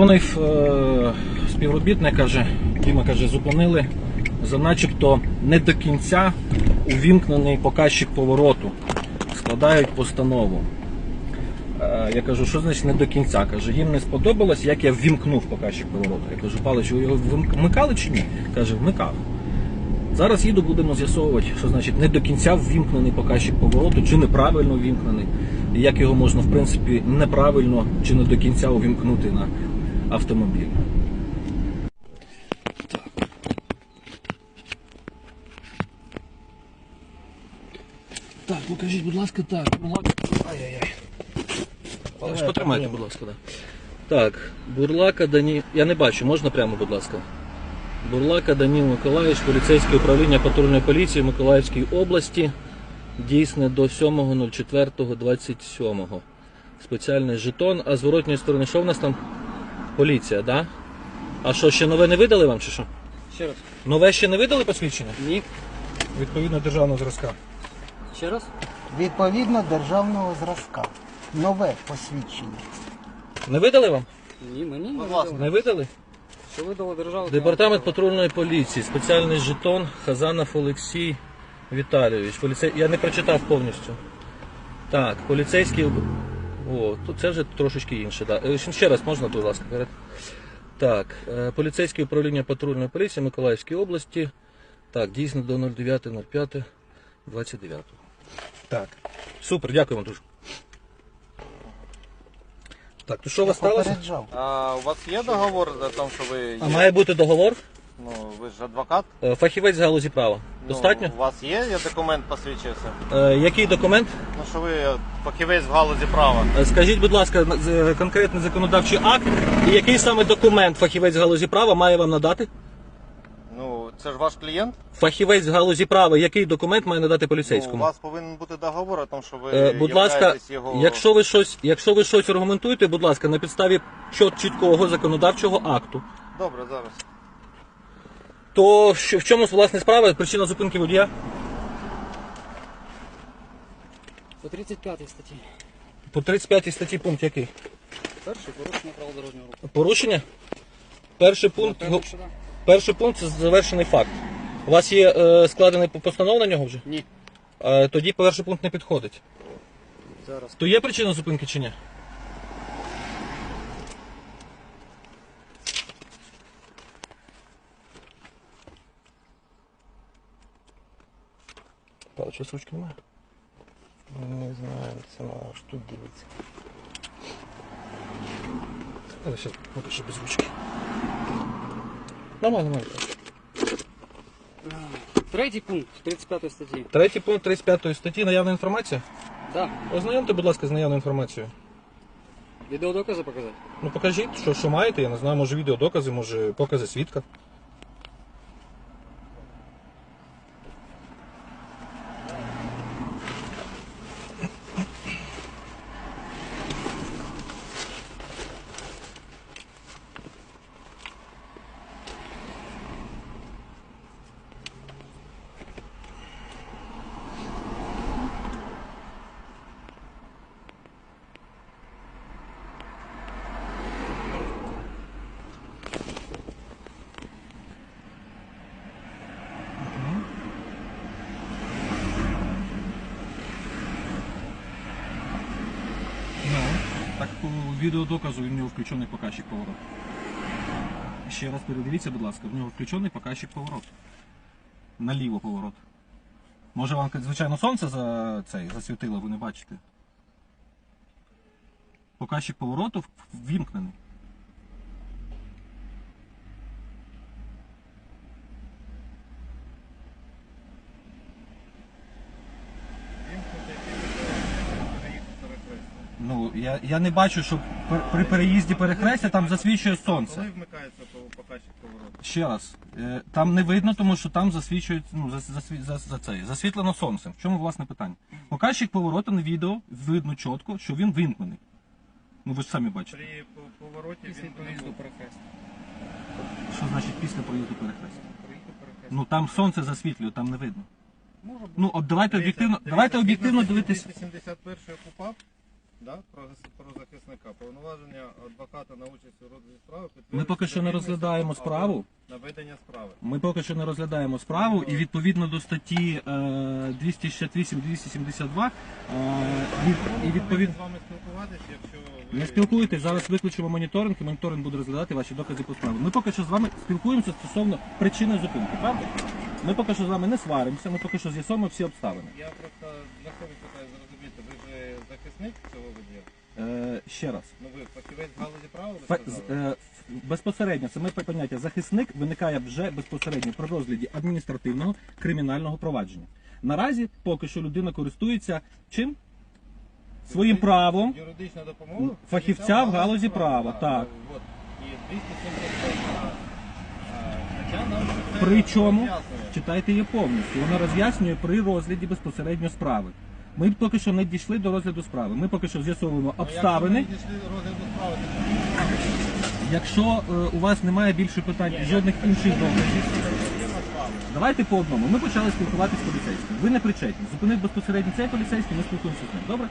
Дзвонив е, співробітник, Діма каже, зупинили за начебто не до кінця увімкнений показчик повороту. Складають постанову. Е, я кажу, що значить не до кінця? Каже, їм не сподобалось, як я ввімкнув показчик повороту. Я кажу, Палич, ви його вмикали чи ні? Каже, вмикав. Зараз їду, будемо з'ясовувати, що значить не до кінця ввімкнений показчик повороту, чи неправильно ввімкнений, і як його можна, в принципі, неправильно чи не до кінця увімкнути на автомобіль. Так, покажіть, будь ласка, так. Ай-яй-яй. Палич, потримайте, будь ласка, так. Так, Бурлака Дані. Я не бачу, можна прямо, будь ласка. Бурлака Даніл Миколаївич, поліцейське управління патрульної поліції Миколаївської області. Дійсне до 7.04.27. Спеціальний жетон. А з воротньої сторони, що в нас там? Поліція, да? А що, ще нове не видали вам чи що? Ще раз. Нове ще не видали посвідчення? Ні. Відповідно державного зразка. Ще раз. Відповідно державного зразка. Нове посвідчення. Не видали вам? Ні, мені не видали. Не видали? Що видала держава? Департамент патрульної поліції, спеціальний жетон Хазанов Олексій Віталійович. Поліцей... Я не прочитав повністю. Так, поліцейський. О, тут це вже трошечки інше. Да. Е, Ще раз можна, будь ласка, перед. Так, е, поліцейське управління патрульної поліції Миколаївської області. Так, дійсно до 09.05.29. Так. Супер, дякую вам дуже. Так, то що у вас сталося? А у вас є договор за те, що ви А є? має бути договор? Ну, ви ж адвокат? Е, Фахівець з галузі права. Достатньо? Ну, у вас є, є документ посвідчився? Е, який документ? Ну, що ви фахівець в галузі права. Е, Скажіть, будь ласка, на- з- е, конкретний законодавчий акт і який саме документ фахівець з галузі права має вам надати? Ну, це ж ваш клієнт? Фахівець з галузі права, який документ має надати Ну, у поліцейському? вас повинен бути договор, о тому, що ви Е, будь ласка, являєтесь його... якщо ви щось, якщо ви щось аргументуєте, будь ласка, на підставі чіт- чіткого законодавчого акту, Добре, зараз. То що, в чому власне справа? Причина зупинки водія? По 35 статті. По 35 статті пункт який? Перший порушення правил дорожнього руху. Порушення? Перший пункт, Напевно, що да. перший пункт це завершений факт. У вас є е, складений постанов на нього вже? Ні. Е, тоді перший пункт не підходить. Зараз. То є причина зупинки чи ні? Павло, щось ручки немає? Не знаю, це аж тут дивиться. Але ще поки що без ручки. Нормально, нормально. Третій пункт 35 статті. Третій пункт 35 статті наявна інформація. Да. Ознайомте, будь ласка, з наявною інформацією. Відеодокази показати. Ну покажіть, що, що маєте, я не знаю, може відеодокази, може покази свідка. Ну, так по відеодоказу у нього включений показчик повороту. Ще раз передивіться, будь ласка, в нього включений показчик повороту. Наліво поворот. Може вам, звичайно, сонце за цей засвітило, ви не бачите. Показчик повороту ввімкнений. Ну, я, я не бачу, що пер- при переїзді перехрестя там засвічує сонце. Коли вмикається показчик повороту? Ще раз, е, там не видно, тому що там засвічують, ну, за, за, за, за цей, засвітлено сонцем. В чому власне питання? Показчик повороту на відео видно чітко, що він вимкнений. Ну ви ж самі бачите. При по- повороті Після він проїзду перехрест. Що значить після проїзду перехрестя? Проїзду. Ну там сонце засвітлює, там не видно. Може бути. Ну, от давайте об'єктивно, давайте об'єктивно дивитись. 271 КУПАП Да? Про, про захисника. Повноваження адвоката на участь у розгляді справи Ми поки що не розглядаємо справу. На ведення справи. Ми поки що не розглядаємо справу, і відповідно до статті е, 268-272 е, від, і відповідно. з вами спілкуватися, якщо ви... Не спілкуєтесь, зараз виключимо моніторинг, і моніторинг буде розглядати ваші докази по справі. Ми поки що з вами спілкуємося стосовно причини зупинки, правда? Ми поки що з вами не сваримося, ми поки що з'ясуємо всі обставини. Я просто для себе питаю зрозуміти, ви захисник цього водія? Е, ще раз. Ну ви фахівець в галузі права, ви сказали? з- е, безпосередньо саме поняття захисник виникає вже безпосередньо при розгляді адміністративного кримінального провадження. Наразі поки що людина користується чим? Своїм правом. Юридична допомога? Фахівця в галузі права, так. Ну, От. І 275 стаття нам це Причому роз'яснює. читайте її повністю. Вона роз'яснює при розгляді безпосередньо справи. Ми поки що не дійшли до розгляду справи. Ми поки що з'ясовуємо Ну, обставини. Якщо ми дійшли розгляду справи, Якщо е, у вас немає більше питань жодних інших доказів, давайте по одному. Ми почали спілкуватися з поліцейським. Ви не причетні. Зупинив безпосередньо цей поліцейський, ми спілкуємося з ним. Добре?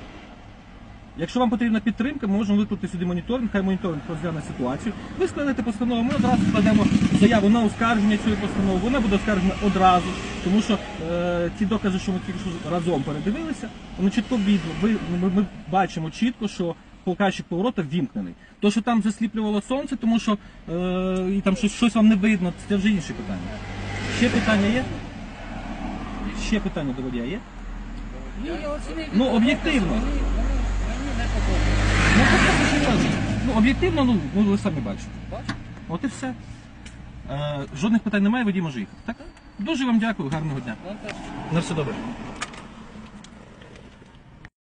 Якщо вам потрібна підтримка, ми можемо викликати сюди моніторинг, хай моніторинг розгляне ситуацію. Ви складете постанову, ми одразу складемо заяву на оскарження цієї постанови. Вона буде оскаржена одразу, тому що е, ті докази, що ми тільки що разом передивилися, вони чітко видно. Ви, ми, ми бачимо чітко, що показчик поворота ввімкнений. То, що там засліплювало сонце, тому що е, і там щось, щось вам не видно, це вже інше питання. Ще питання є? Ще питання до водія є? Ну, об'єктивно. Не подобається. Ну, просто серйозно. Ну, об'єктивно, ну, ну, ви самі бачите. Бачите? От і все. Е, жодних питань немає, водій може їхати. Так? Дуже вам дякую, гарного дня. Вам теж. На все добре.